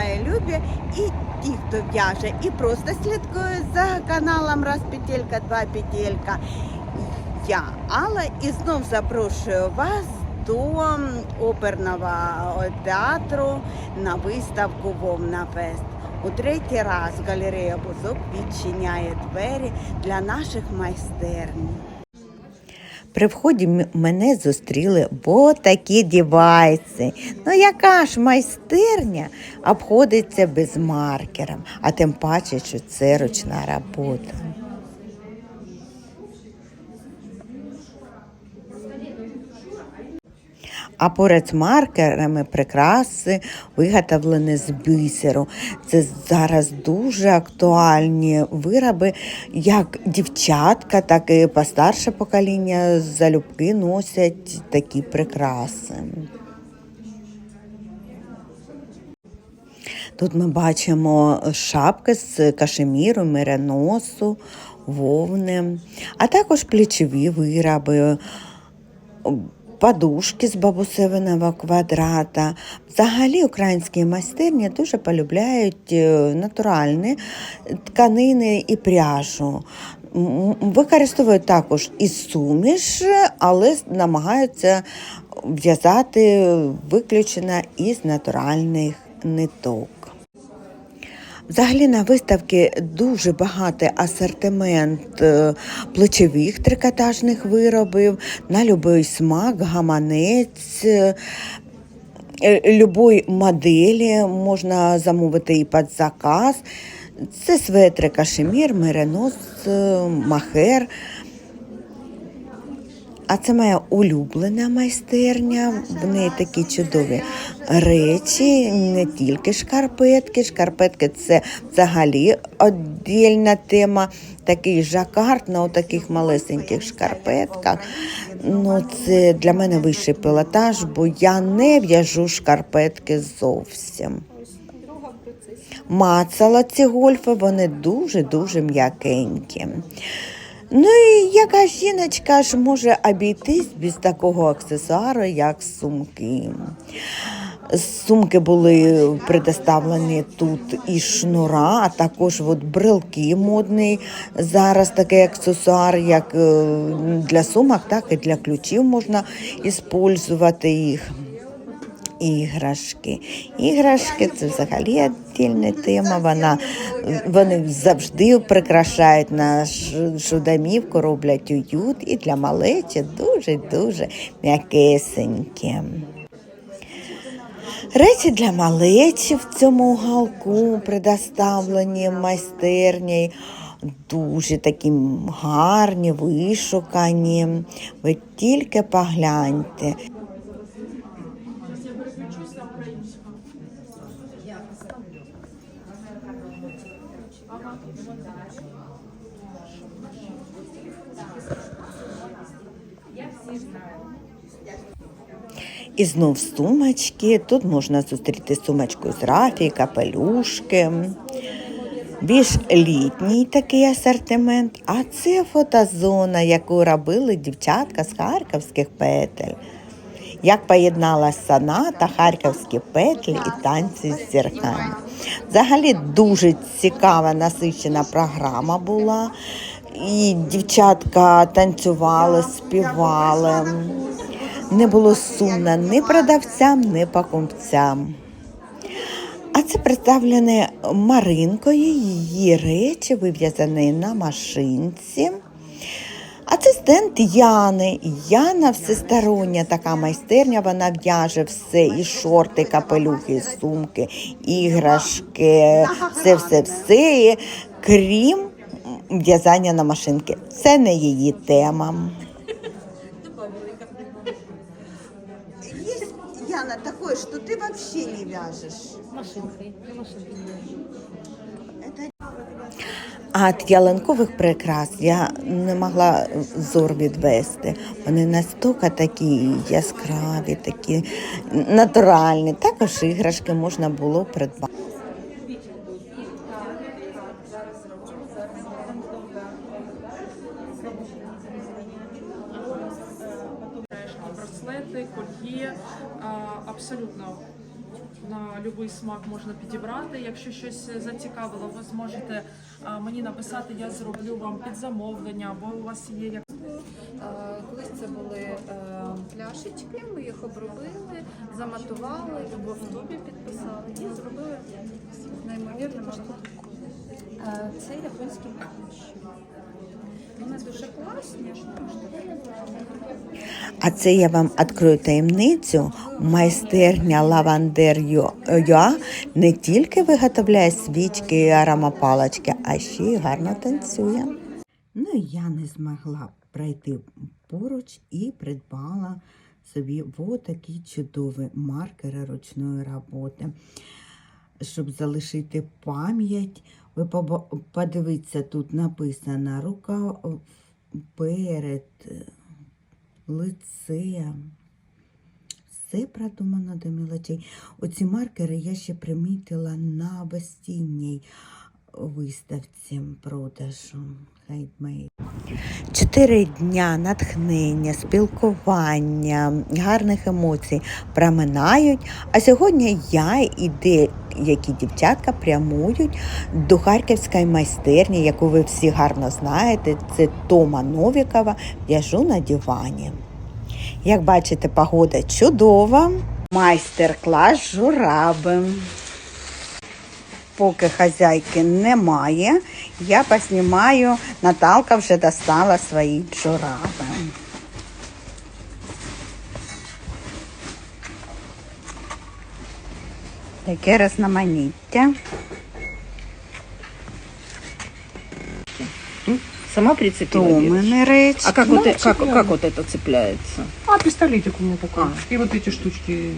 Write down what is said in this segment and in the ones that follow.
мої любі, і ті, хто в'яже, і просто слідкує за каналом Раз Петелька, Два Петелька. Я Алла і знов запрошую вас до оперного театру на виставку Вовна Фест. У третій раз галерея Бузок відчиняє двері для наших майстерень. При вході мене зустріли бо такі дівайси. Ну яка ж майстерня обходиться без маркера, а тим паче, що це ручна робота. А поряд маркерами прикраси виготовлені з бісеру. Це зараз дуже актуальні вироби, як дівчатка, так і постарше покоління залюбки носять такі прикраси. Тут ми бачимо шапки з кашеміру, мереносу, вовни, а також плечові вироби, подушки з бабусевиного квадрата. Взагалі українські майстерні дуже полюбляють е, натуральні тканини і пряжу. Використовують також і суміш, але намагаються в'язати виключно із натуральних ниток. Взагалі на виставці дуже багатий асортимент е, плечових трикотажних виробів, на будь-який смак, гаманець. е, е, Любої моделі можна замовити і під заказ. Це светри кашемір, меренос, махер. А це моя улюблена майстерня. В неї такі чудові речі, не тільки шкарпетки. Шкарпетки це взагалі віддільна тема. Такий жакард на таких малесеньких шкарпетках. Ну, це для мене вищий пілотаж, бо я не в'яжу шкарпетки зовсім. Мацала ці гольфи, вони дуже-дуже м'якенькі. Ну і яка жіночка ж може обійтись без такого аксесуару, як сумки. Сумки були предоставлені тут і шнура, а також от брелки модний. Зараз такий аксесуар, як е, для сумок, так і для ключів можна використовувати їх. Іграшки. Іграшки це взагалі віддільна тема. Вона, вони завжди прикрашають нашу домівку, роблять уют і для малечі дуже-дуже м'якесенькі. Речі для малечі в цьому уголку предоставлені майстерні. Дуже такі гарні, вишукані. Ви тільки погляньте. І знов сумочки. Тут можна зустріти сумочку з рафії, капелюшки. Більш літній такий асортимент. А це фотозона, яку робили дівчатка з харківських петель. Як поєдналася соната, харківські петлі і танці з зірками. Взагалі дуже цікава насичена програма була. І дівчатка танцювали, співали. Не було сумно ні продавцям, ні покупцям. А це представлене Маринкою, її речі вив'язані на машинці. А це стенд Яни. Яна всестороння така майстерня, вона в'яже все, і шорти, капелюхи, сумки, іграшки, все-все-все, крім в'язання на машинки. Це не її тема. Есть, Яна, такое, что ты вообще не вяжешь. Машинкой. Я машинкой. Это А від ялинкових прикрас я не могла зор відвести. Вони настільки такі яскраві, такі натуральні. Також іграшки можна було придбати. Браслети, кольє, абсолютно на будь-який смак можна підібрати. Якщо щось зацікавило, ви зможете мені написати, я зроблю вам під замовлення, або у вас є як Колись це були е, пляшечки, ми їх обробили, заматували, любов в тубі підписали і зробили неймовірно. Е, Це японські пляшки. Вони дуже класні. А це я вам відкрию таємницю. Майстерня Лавандер Юа не тільки виготовляє свічки і аромапалочки, а ще й гарно танцює. Ну, я не змогла пройти поруч і придбала собі такі чудові маркери ручної роботи. Щоб залишити пам'ять, ви подивіться, тут написано рука перед, лице. Все продумано до мілочей. Оці маркери я ще примітила на бастінній виставці продажу Handmade. Чотири дня натхнення, спілкування, гарних емоцій проминають. А сьогодні я і деякі дівчатка прямують до харківської майстерні, яку ви всі гарно знаєте. Це Тома Новікова «В'яжу на дивані. Як бачите, погода чудова. Майстер-клас жураби Поки хазяйки немає, я поснімаю, Наталка вже достала свої жураби. Таке різноманіття. Сама прицепила? Верочка? Томини речі. А как вот, э- как, как вот это цепляется? А, пистолетик у меня такой. И вот эти штучки.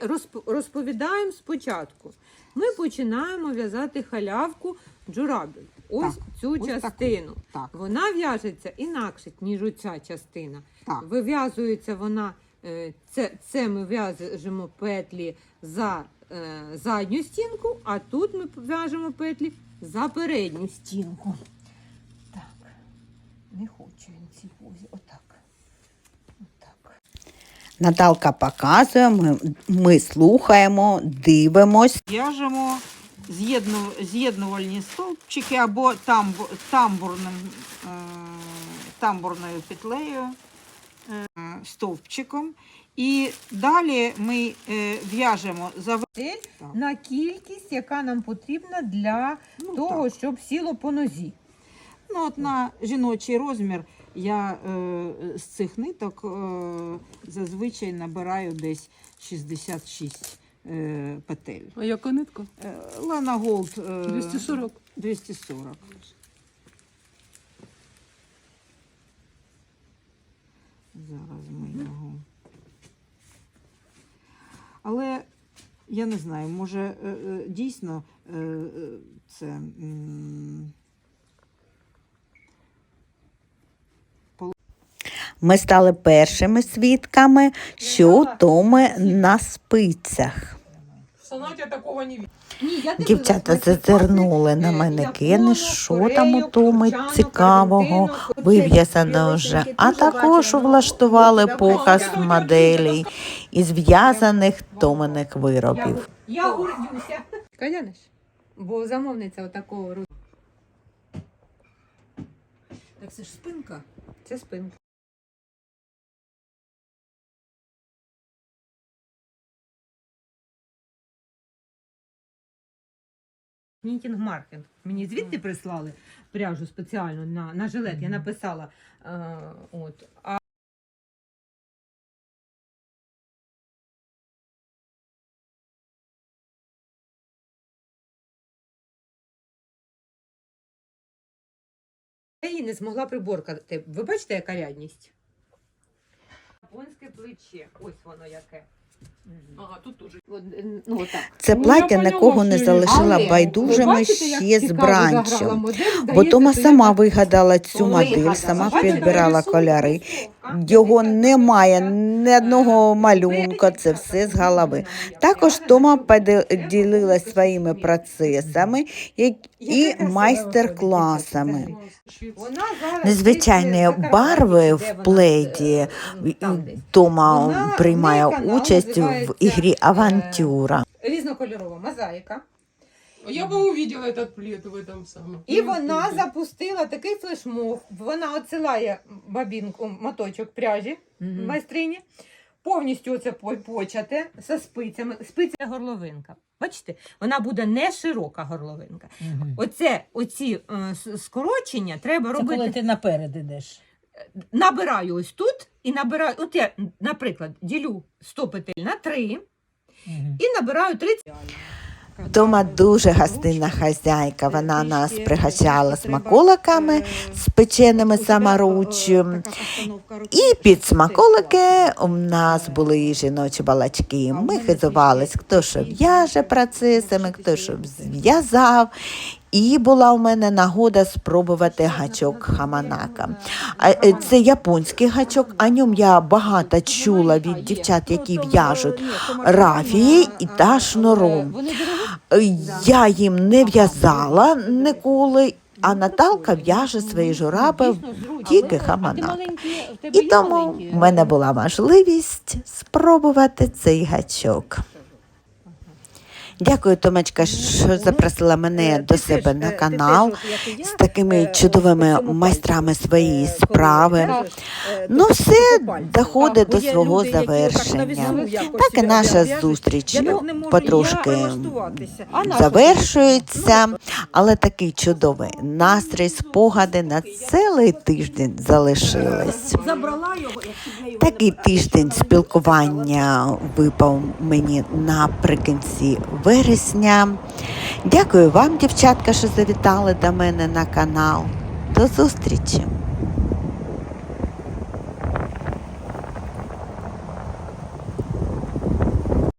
Розп- Розповідаємо спочатку. Ми починаємо в'язати халявку джурабів. Ось цю ось частину. Так. Вона в'яжеться інакше, ніж оця частина. Так. Вив'язується вона, е, це, це ми в'яжемо петлі за е, задню стінку, а тут ми в'яжемо петлі за передню стінку. Так, не хочу він цій позі. Наталка показує, ми, ми слухаємо, дивимось. В'яжемо з'єдну- з'єднувальні стовпчики або тамбу, тамбурним, е, тамбурною петлею, е, стовпчиком. І далі ми е, в'яжемо за на кількість, яка нам потрібна для того, щоб сіло по нозі. Ну, от на жіночий розмір я е, з цих ниток е, зазвичай набираю десь 66 е, петель. А яка нитка? Е, Лана Голд е, 240. 240. Зараз ми його. Але я не знаю, може е, е, дійсно е, е, це. м, Ми стали першими свідками, що у Томи на спицях. Дівчата зазирнули на манекени, що там у Томи цікавого, вив'язано вже, а також влаштували показ моделей із в'язаних томиних виробів. Я гордюся. Каляниш? Бо замовниця отакого роду. Так це ж спинка. Це спинка. Нітінг маркетинг. Мені звідти прислали пряжу спеціально на, на жилет. Я написала. Е, от. А Я її не змогла приборкати. Ви бачите, яка рядність? Японське плече. Ось воно яке. Е, Ну. Це Ну, плаття нікого не залишила байдужими ще з бранчем. Бо Тома сама вигадала цю модель, сама підбирала кольори його немає, ні одного малюнка, це все з голови. Також Тома поділилась своїми процесами і майстер-класами. Незвичайні барви в десь. Тома приймає участь в ігрі Авантюра. Різнокольорова мозаїка. Я бы увидела этот плед в этом самом. І вона запустила такий флешмоб. Вона отсилає бабінку, моточок пряжі майстрині. Повністю оце по- почате зі спицями. Спиця горловинка. Бачите, вона буде не широка горловинка. Оце, оці е, с- скорочення треба Це коли робити. ти наперед ідеш. Набираю ось тут і набираю. От я, наприклад, ділю 100 петель на 3 і набираю 30. Тома дуже гостинна хазяйка. Вона нас пригощала смаколиками спеченими саморуч. І під смаколики у нас були жіночі балачки. Ми хизувались, хто що в'яже процесами, хто що зв'язав. І була у мене нагода спробувати гачок хаманака. Е, Це японський гачок, о ньому я багато чула від дівчат, які в'яжуть рафії і та шнуром. Е, Я їм не в'язала ніколи, а Наталка в'яже свої жураби тільки хаманак. І тому в мене була можливість спробувати цей гачок. Дякую, Томочка, що запросила мене до себе на канал з такими чудовими майстрами своєї справи. Ну, все доходить до свого завершення. Так і наша зустріч потрошки завершується, але такий чудовий настрій, спогади на цілий тиждень залишились. Такий тиждень спілкування випав мені наприкінці вересня. Дякую вам, дівчатка, що завітали до мене на канал. До зустрічі!